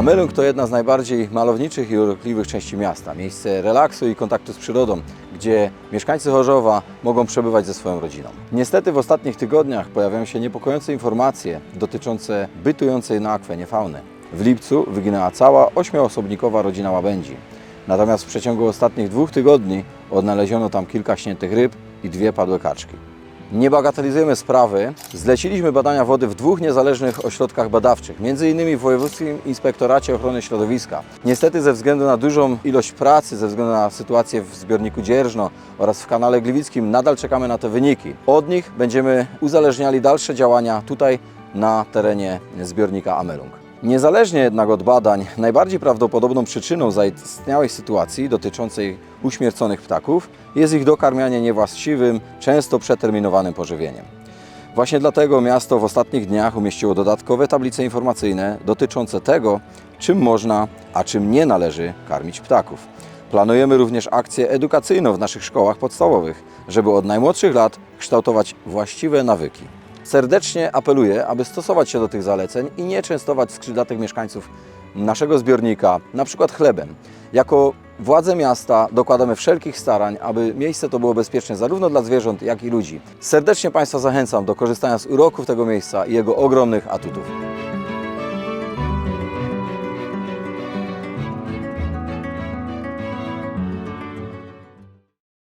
Amelung to jedna z najbardziej malowniczych i urokliwych części miasta. Miejsce relaksu i kontaktu z przyrodą, gdzie mieszkańcy Chorzowa mogą przebywać ze swoją rodziną. Niestety w ostatnich tygodniach pojawiają się niepokojące informacje dotyczące bytującej na akwenie fauny. W lipcu wyginęła cała ośmioosobnikowa rodzina łabędzi. Natomiast w przeciągu ostatnich dwóch tygodni odnaleziono tam kilka śniętych ryb i dwie padłe kaczki. Nie bagatelizujemy sprawy. Zleciliśmy badania wody w dwóch niezależnych ośrodkach badawczych, m.in. w Wojewódzkim Inspektoracie Ochrony Środowiska. Niestety ze względu na dużą ilość pracy, ze względu na sytuację w zbiorniku Dzierżno oraz w kanale Gliwickim nadal czekamy na te wyniki. Od nich będziemy uzależniali dalsze działania tutaj na terenie zbiornika Amelung. Niezależnie jednak od badań, najbardziej prawdopodobną przyczyną zaistniałej sytuacji dotyczącej uśmierconych ptaków jest ich dokarmianie niewłaściwym, często przeterminowanym pożywieniem. Właśnie dlatego miasto w ostatnich dniach umieściło dodatkowe tablice informacyjne dotyczące tego, czym można, a czym nie należy karmić ptaków. Planujemy również akcję edukacyjną w naszych szkołach podstawowych, żeby od najmłodszych lat kształtować właściwe nawyki. Serdecznie apeluję, aby stosować się do tych zaleceń i nie częstować skrzydlatych mieszkańców naszego zbiornika, na przykład chlebem. Jako władze miasta dokładamy wszelkich starań, aby miejsce to było bezpieczne zarówno dla zwierząt, jak i ludzi. Serdecznie Państwa zachęcam do korzystania z uroków tego miejsca i jego ogromnych atutów.